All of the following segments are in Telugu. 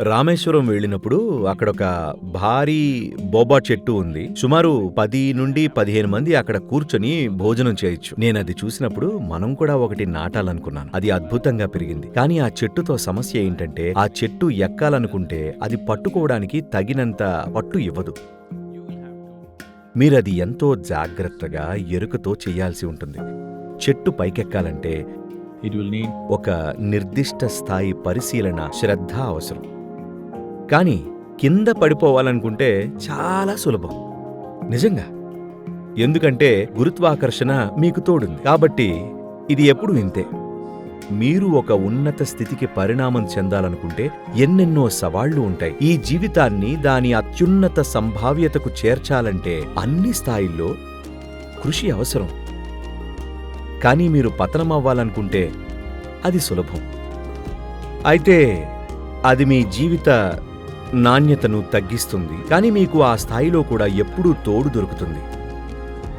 రామేశ్వరం వెళ్ళినప్పుడు అక్కడొక భారీ బోబా చెట్టు ఉంది. సుమారు పది నుండి పదిహేను మంది అక్కడ కూర్చొని భోజనం చేయొచ్చు. నేను అది చూసినప్పుడు మనం కూడా ఒకటి నాటాలనుకున్నాను. అది అద్భుతంగా పెరిగింది. కానీ ఆ చెట్టుతో సమస్య ఏంటంటే ఆ చెట్టు ఎక్కాలనుకుంటే అది పట్టుకోవడానికి తగినంత పట్టు ఇవ్వదు. మీరది ఎంతో జాగ్రత్తగా ఎరుకతో చేయాల్సి ఉంటుంది. చెట్టు పైకెక్కాలంటే ఒక నిర్దిష్ట స్థాయి పరిశీలన శ్రద్ధ అవసరం. కానీ కింద పడిపోవాలనుకుంటే చాలా సులభం. నిజంగా. ఎందుకంటే గురుత్వాకర్షణ మీకు తోడుంది. కాబట్టి ఇది ఎప్పుడు ఇంతే. మీరు ఒక ఉన్నత స్థితికి పరిణామం చెందాలనుకుంటే ఎన్నెన్నో సవాళ్ళు ఉంటాయి. ఈ జీవితాన్ని దాని అత్యున్నత సంభావ్యతకు చేర్చాలంటే అన్ని స్థాయిల్లో కృషి అవసరం. కానీ మీరు పతనమవ్వాలనుకుంటే అది సులభం. అయితే అది మీ జీవిత నాణ్యతను తగ్గిస్తుంది. కానీ మీకు ఆ స్థాయిలో కూడా ఎప్పుడూ తోడు దొరుకుతుంది.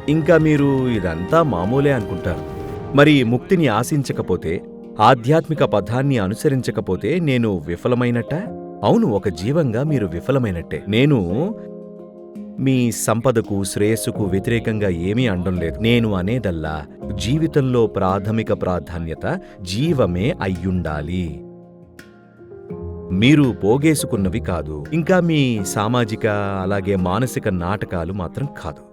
ఇంకా మీరు ఇదంతా మామూలే అనుకుంటారు. మరి ముక్తిని ఆశించకపోతే ఆధ్యాత్మిక పథాన్ని అనుసరించకపోతే నేను విఫలమైనట్ట? అవును ఒక జీవంగా మీరు విఫలమైనట్టే. నేను మీ సంపదకు శ్రేయస్సుకు వ్యతిరేకంగా ఏమీ అండం లేదు. నేను అనేదల్లా జీవితంలో ప్రాథమిక ప్రాధాన్యత జీవమే అయ్యుండాలి. మీరు పోగేసుకున్నవి కాదు. ఇంకా మీ సామాజిక అలాగే మానసిక నాటకాలు మాత్రం కాదు.